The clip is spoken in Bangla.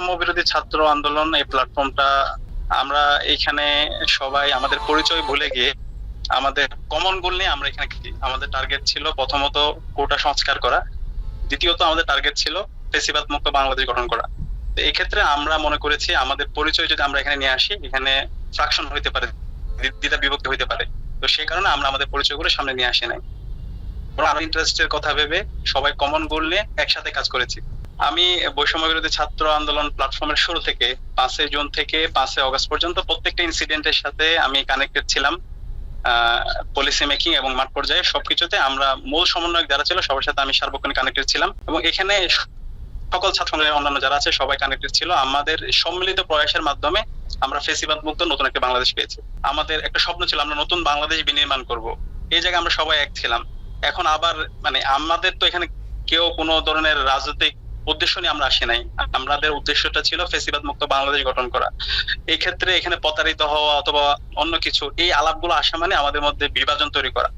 বৈষম্য বিরোধী ছাত্র আন্দোলন এই প্ল্যাটফর্মটা আমরা এখানে সবাই আমাদের পরিচয় ভুলে গিয়ে আমাদের কমন গোল নিয়ে আমরা এখানে আমাদের টার্গেট ছিল প্রথমত কোটা সংস্কার করা, দ্বিতীয়ত আমাদের টার্গেট ছিল ফেসিবাদ মুক্ত বাংলাদেশ গঠন করা। এই ক্ষেত্রে আমরা মনে করেছি আমাদের পরিচয় যদি আমরা এখানে নিয়ে আসি, এখানে ফ্রাকশন হইতে পারে দ্বি- দ্বিধা বিভক্তি হইতে পারে। তো সেই কারণে আমরা আমাদের পরিচয়গুলো সামনে নিয়ে আসি নাই। আরও ইন্টারেস্টের কথা ভেবে সবাই কমন গোল নিয়ে একসাথে কাজ করেছি। আমি বৈষম্য বিরোধী ছাত্র আন্দোলন প্ল্যাটফর্মের শুরু থেকে পাঁচই জুন থেকে পাঁচই অগস্ট পর্যন্ত প্রত্যেকটা ইনসিডেন্টের সাথে আমি কানেক্টেড ছিলাম। পলিসি মেকিং এবং মাঠ পর্যায়ে সবকিছুতে আমরা মূল সমন্বয়ক যারা ছিল সবার সাথে আমি সার্বক্ষণিক কানেক্টেড ছিলাম এবং এখানে সকল ছাত্র সংগঠনের অন্যান্য যারা আছে সবাই কানেক্টেড ছিল। আমাদের সম্মিলিত প্রয়াসের মাধ্যমে আমরা ফেসিবাদ মুক্ত নতুন একটা বাংলাদেশ পেয়েছি। আমাদের একটা স্বপ্ন ছিল আমরা নতুন বাংলাদেশ বিনির্মাণ করব। এই জায়গায় আমরা সবাই এক ছিলাম। এখন আবার মানে আমাদের তো এখানে কেউ কোনো ধরনের রাজনৈতিক উদ্দেশ্য নিয়ে আমরা আসি নাই। আমাদের উদ্দেশ্যটা ছিল ফেসিবাদ মুক্ত বাংলাদেশ গঠন করা। এই ক্ষেত্রে এখানে প্রতারিত হওয়া অথবা অন্য কিছু, এই আলাপগুলো আসা মানে আমাদের মধ্যে বিভাজন তৈরি করা।